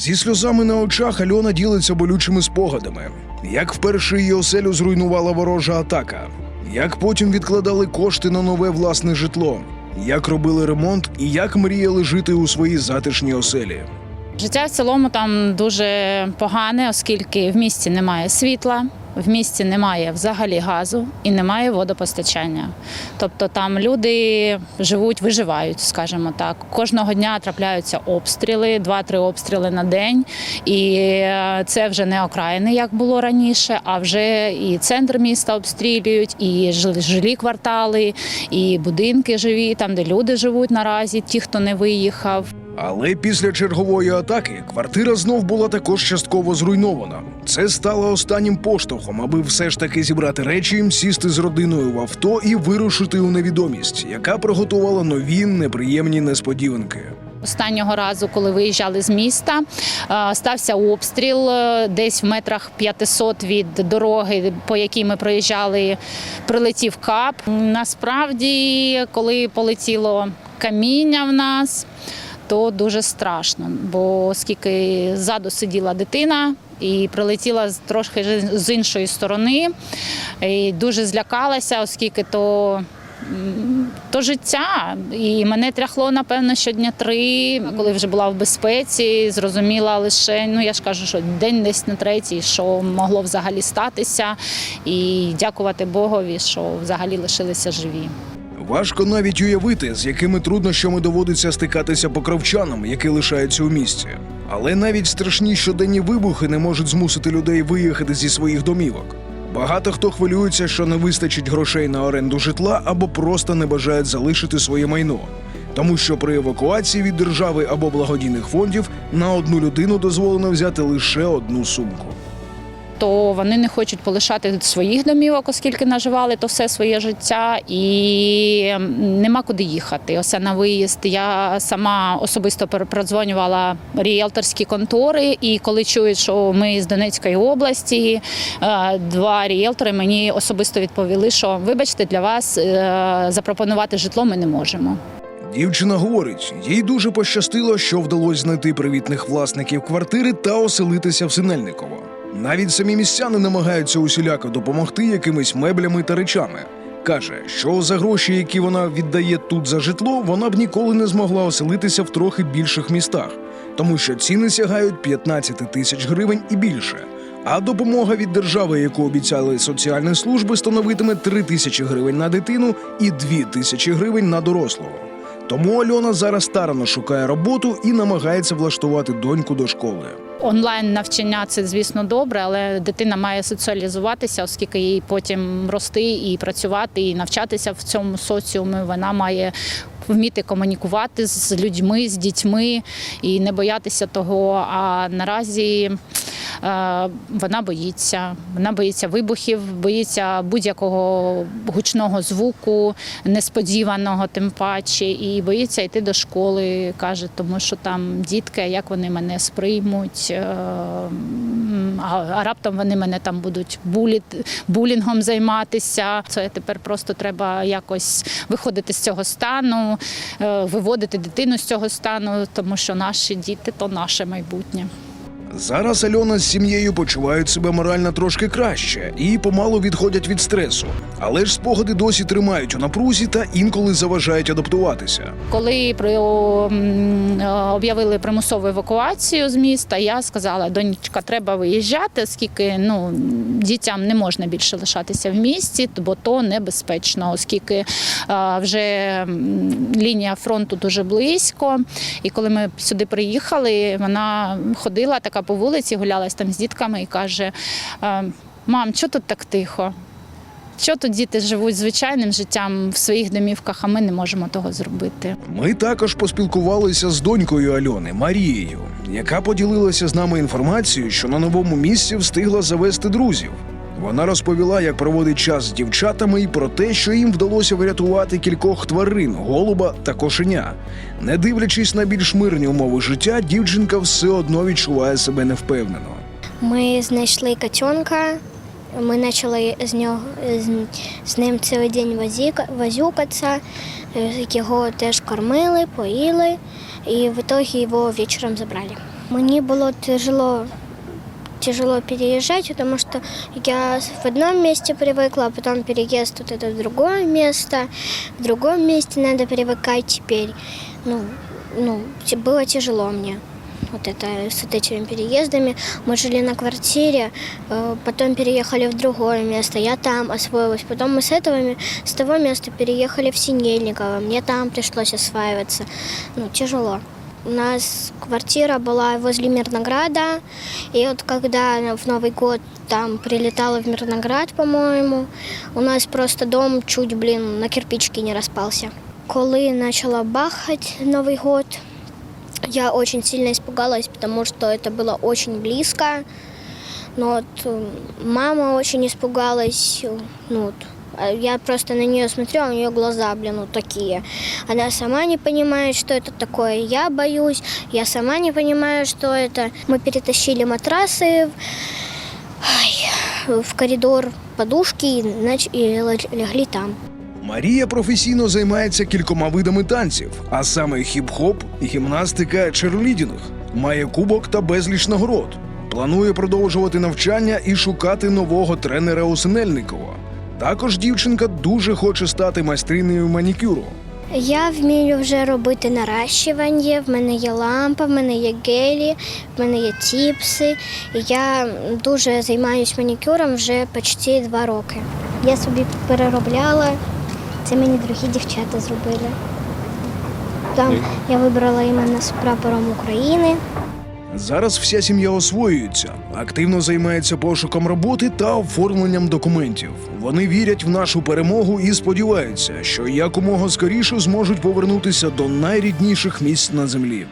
Зі сльозами на очах Альона ділиться болючими спогадами. Як вперше її оселю зруйнувала ворожа атака, як потім відкладали кошти на нове власне житло, як робили ремонт і як мріяли жити у своїй затишній оселі. Життя в цілому там дуже погане, оскільки в місті немає світла, в місті немає взагалі газу і немає водопостачання. Тобто там люди живуть, виживають, скажімо так. Кожного дня трапляються обстріли, два-три обстріли на день. І е, це вже не окраїни, як було раніше, а вже і центр міста обстрілюють, і жилі квартали, і будинки живі, там де люди живуть наразі, ті, хто не виїхав. Але після чергової атаки квартира знов була також частково зруйнована. Це стало останнім поштовхом, аби все ж таки зібрати речі, сісти з родиною в авто і вирушити у невідомість, яка приготувала нові неприємні несподіванки. Останнього разу, коли виїжджали з міста, стався обстріл е, десь в метрах 500 від дороги, по якій ми проїжджали, прилетів кап. Насправді, коли полетіло каміння в нас, то дуже страшно, бо оскільки ззаду сиділа дитина. І прилетіла трошки з іншої сторони, і дуже злякалася, оскільки то то життя. І мене тряхло, напевно, щодня три. Коли вже була в безпеці, зрозуміла лише, ну я ж кажу, що день десь на третій, що могло взагалі статися. І дякувати Богові, що взагалі лишилися живі. Важко навіть уявити, з якими труднощами доводиться стикатися покровчанам, які лишаються у місті. Але навіть страшні щоденні вибухи не можуть змусити людей виїхати зі своїх домівок. Багато хто хвилюється, що не вистачить грошей на оренду житла або просто не бажають залишити своє майно. Тому що при евакуації від держави або благодійних фондів на одну людину дозволено взяти лише одну сумку. То вони не хочуть полишати своїх домівок, оскільки наживали то все своє життя, і нема куди їхати. Ось на виїзд. Я сама особисто перепродзвонювала ріелторські контори, і коли чують, що ми з Донецької області, е, два ріелтори мені особисто відповіли, що вибачте, для вас е, запропонувати житло ми не можемо. Дівчина говорить, їй дуже пощастило, що вдалося знайти привітних власників квартири та оселитися в Синельниково. Навіть самі містяни намагаються усіляко допомогти якимись меблями та речами. Каже, що за гроші, які вона віддає тут за житло, вона б ніколи не змогла оселитися в трохи більших містах, тому що ціни сягають 15 тисяч гривень і більше. А допомога від держави, яку обіцяли соціальні служби, становитиме 3 тисячі гривень на дитину і 2 тисячі гривень на дорослого. Тому Альона зараз старано шукає роботу і намагається влаштувати доньку до школи. Онлайн навчання це звісно добре, але дитина має соціалізуватися, оскільки їй потім рости і працювати, і навчатися в цьому соціумі. Вона має вміти комунікувати з людьми, з дітьми і не боятися того. А наразі. Е, Вона боїться, вона боїться вибухів, боїться будь-якого гучного звуку, несподіваного, тим паче, і боїться йти до школи. каже, тому що там дітки, як вони мене сприймуть, е, а раптом вони мене там будуть буліти, булінгом займатися. Це тепер просто треба якось виходити з цього стану, е, виводити дитину з цього стану, тому що наші діти то наше майбутнє. Зараз Альона з сім'єю почувають себе морально трошки краще і помалу відходять від стресу. Але ж спогади досі тримають у напрузі та інколи заважають адаптуватися. Коли е, об'явили примусову евакуацію з міста, я сказала, донечка, треба виїжджати, оскільки ну дітям не можна більше лишатися в місті, бо то небезпечно, оскільки е, вже лінія фронту дуже близько. І коли ми сюди приїхали, вона ходила така по вулиці, гулялась там з дітками і каже: е, Мам, чого тут так тихо? Що тут діти живуть звичайним життям в своїх домівках, а ми не можемо того зробити. Ми також поспілкувалися з донькою Альони Марією, яка поділилася з нами інформацією, що на новому місці встигла завести друзів. Вона розповіла, як проводить час з дівчатами і про те, що їм вдалося врятувати кількох тварин, голуба та кошеня. Не дивлячись на більш мирні умови життя, дівчинка все одно відчуває себе невпевнено. Ми знайшли котенка. Ми почали з нього з, з ним цілий день возюкатися. Е, Його теж кормили, поїли, і в итоге його вечором забрали. Мне было тяжело тяжело переезжать, потому что я в одном месте привыкла, а потом переезд вот это в другое место. В другом месте надо привыкать теперь. Ну, ну, было тяжело мне. Вот это с вот этими переездами. Мы жили на квартире, э, потом переехали в другое место. Я там освоилась. Потом мы с этого с того места переехали в Синельниково. Мне там пришлось осваиваться. Ну, тяжело. У нас квартира была возле Мирнограда, и вот когда в Новый год там прилетала в Мирноград, по-моему, у нас просто дом чуть, блин, на кирпичики не распался. Коли начала бахать Новый год, я очень сильно испугалась, потому что это было очень близко. Но вот мама очень испугалась. Ну, вот, я просто на нее смотрю, а у нее глаза, блин, вот такие. Она сама не понимает, что это такое. Я боюсь, я сама не понимаю, что это. Мы перетащили матрасы в, ай, в коридор подушки и, нач- и л- легли там. Марія професійно займається кількома видами танців, а саме хіп-хоп, гімнастика, черлідінг. Має кубок та безліч нагород. Планує продовжувати навчання і шукати нового тренера у Синельникова. Також дівчинка дуже хоче стати майстринею манікюру. Я вмію вже робити наращування. В мене є лампа, в мене є гелі, в мене є тіпси. Я дуже займаюся манікюром вже почти два роки. Я собі переробляла. Це мені другі дівчата зробили. Там я вибрала іменно з прапором України. Зараз вся сім'я освоюється, активно займається пошуком роботи та оформленням документів. Вони вірять в нашу перемогу і сподіваються, що якомога скоріше зможуть повернутися до найрідніших місць на землі.